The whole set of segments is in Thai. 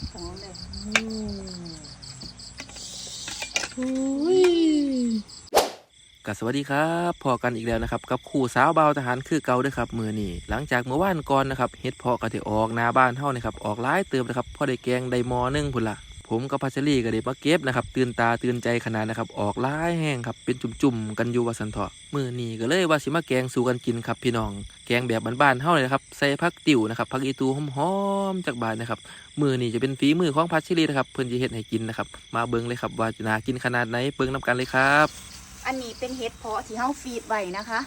อมเลยกับสวัสดีครับพอกันอีกแล้วนะครับกับคู่สาวเบาทหารคือเก่าด้วยครับมือนี่หลังจากเมื่อวานก่อนนะครับเฮ็ดเพาะกระเทออกหน้าบ้านเท่านะครับออกหลายเติมนะครับพอได้แกงได้มอหนึ่งพุ่นละ ผมกับพัชรีก็ได้มาเก็บนะครับ ตื่นตาตื่นใจขนาดนะครับ ออกหลายแห้งครับ เป็นจุ่มๆกันอยู่ว่าสันเถาะมือนีก็เลยว่าสิมาแกงสู่กันกินครับพี่น้อง แกงแบบบ้านๆเฮาเลยนะครับ ใส่ผักติ๋วนะครับผักอีตูหอมๆจากบ้านนะครับ มือนีจะเป็นฝีมือของพัชรีนะครับ เพิ่นจะเฮ็ดให้กินนะครับ มาเบิ่งเลยครับว่าจะน่ากินขนาดไหนเบิ่งนํกันเลยครับ อันนี้เป็นเห็ดเพาะที่เฮาฟีดไว้นะคะ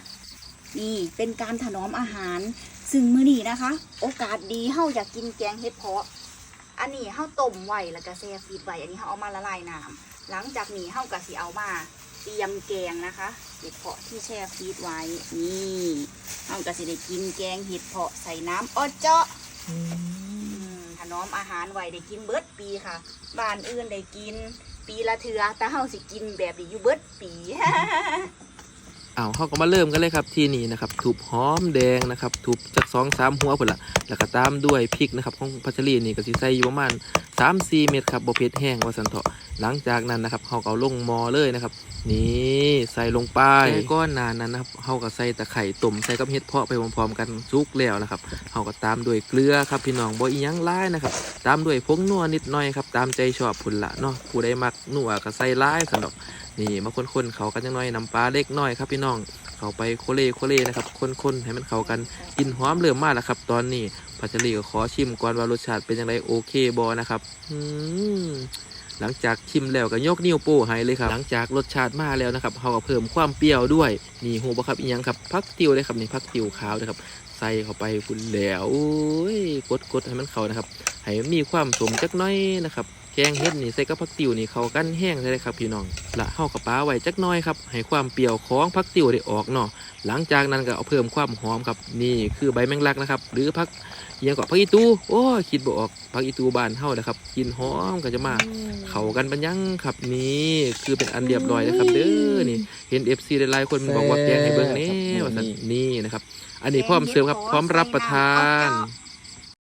นี่เป็นการถนอมอาหาร ซึ่งมื้อนี้นะคะ โอกาสดีเฮาอยากกินแกงเห็ดเพาะ อันนี้เฮาต้มไว้แล้วก็แช่ฟีดไว้อันนี้เฮาเอามาละลายน้ำหลังจากนี้เฮาก็สิเอามาเตรียมแกงนะคะเห็ดเพาะที่แช่ฟีดไว้นี่เฮาก็สิได้กินแกงเห็ดเพาะใส่น้ำออเจาะถนอมอาหารไว้ได้กินเบิดปีค่ะ บ้านอื่นได้กิน ปีละเทือแต่เฮาสิกินแบบนี้อยู่เบิดปี เอาเขาก็มาเริ่มกันเลยครับที่นี่นะครับถูบหอมแดงนะครับถูบจากสองสามหัวพุ่นละแล้วก็ตามด้วยพริกนะครับของพัชรีนี่ก็สิใส่อยู่ประมาณสามสี่เม็ดครับบ่เผ็ดแห้งว่าสันเถาะหลังจากนั้นนะครับเขาก็เอาลงหมอเลยนะครับ นี่ใส่ลงไปแต่ก้อนนานนั้นนะครับเขาก็ใส่ตะไคร่ต้มใส่กับเห็ดเพาะไปพร้อมๆกันสุกแล้วนะครับเขาก็ตามด้วยเกลือครับพี่น้องบ่อีหยังหลายนะครับตามด้วยผงนัวนิดหน่อยครับตามใจชอบพุ่นละเนาะผู้ใดมักนัวก็ใส่หลายสันดอก นี่มาคนๆเขากันจังน้อยน้ำปลาเล็กน้อยครับพี่น้องเขาไปโคเล่โคเล่นะครับคนๆให้มันเข้ากันกินหอมเริ่มมากแล้วครับ ตอนนี้พัชรีก็ขอชิมก่อนว่ารสชาติเป็นยังไงโอเคบอนะครับอืหลังจากชิมแล้วก็ยกนิ้วโป้ให้เลยครับ หลังจากรสชาติมาแล้วนะครับเขาก็เพิ่มความเปรี้ยวด้วยนี่โหบะครับอีกยังครับพักติวเลยครับนี่พักติวขาวนะครับใส่เข้าไปคุณแล้วโอ้ยกดๆให้มันเข้านะครับให้มีความสมจักน้อยนะครับ แกงเห็ดนี่ใส่กับผักติ๋วนี่เขากันแห้งเลยครับพี่น้องละเฮากับปลาไว้จักหน้อยครับให้ความเปรี้ยวของผักติ๋วได้ออกเนาะหลังจากนั้นก็เอาเพิ่มความหอมครับนี่คือใบแมงลักนะครับ หรือผักเอียงกับผักอีตูโอ้ยคิดบ่ออกผักอีตูบ้านเฮานะครับกลินหอมก็จะมาเข้ากันปัญญังครับนี่คือเป็นอันเรียบร้อยนะครับเด้อนี่เห็น FC หลายๆคนบอกว่าแกงให้เบิ่งแน่ว่าซั่นนี่นะครับ อันนี้พร้อมเสิร์ฟครับพร้อมรับประทาน